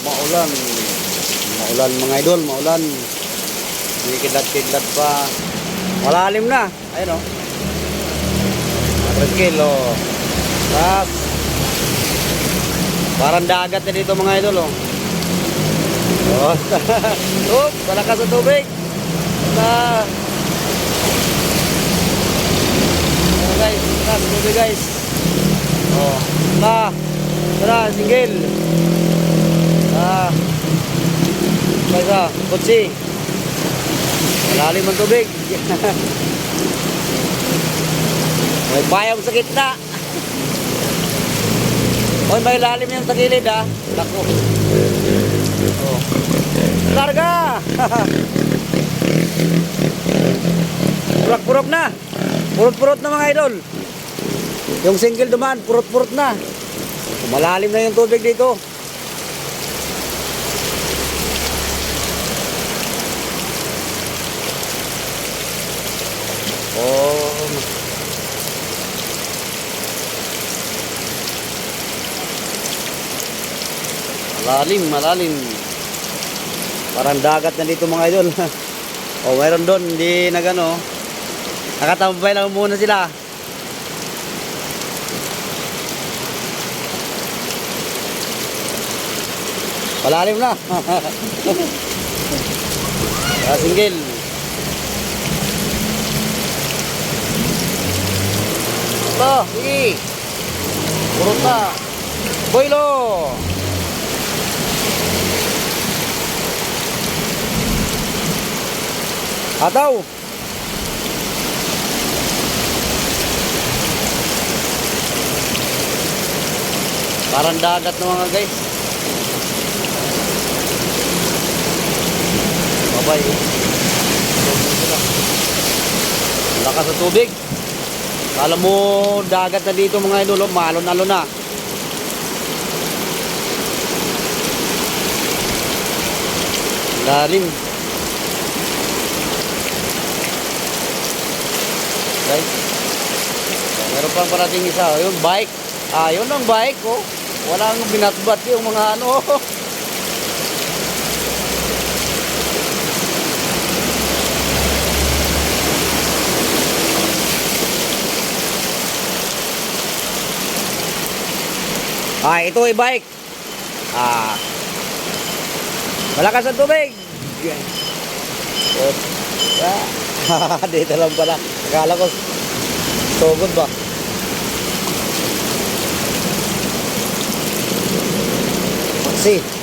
Maulan. Maulan mga idol, maulan. Hindi kidlat-kidlat pa. Malalim na. Ayun o. 100 kilo. Tapos, parang dagat na dito mga idol oh. Oh, oh malakas ang tubig. Na. Oh, guys, ang tubig guys. Oh, na. Tara, single. Ah. Guys ah, kutsi. Malalim ang tubig. May bayang sa gitna. Oy, may lalim yan sa gilid ah. Lako. Oh. Larga! Purok-purok na. Purot-purot na mga idol. Yung single duman, purot-purot na. Malalim na yung tubig dito. Malalim, malalim. Parang dagat na dito mga idol. oh, mayroon doon, hindi na gano. Nakatambay lang muna sila. Malalim na. ah, single. Ito, sige. Purot na. Boylo. Ataw. Parang dagat na mga guys. Babay. Lakas sa tubig. Kala mo dagat na dito mga idol, oh, malon-alon na. Lalim. Guys. Meron pang parating isa, oh, yung bike. Ah, yun ang bike, oh. Walang binatbat yung mga ano. Ah, ito ay bike. Ah. Malakas ang tubig. Oh. Ah, dito lang pala. Akala ko sugod ba? See.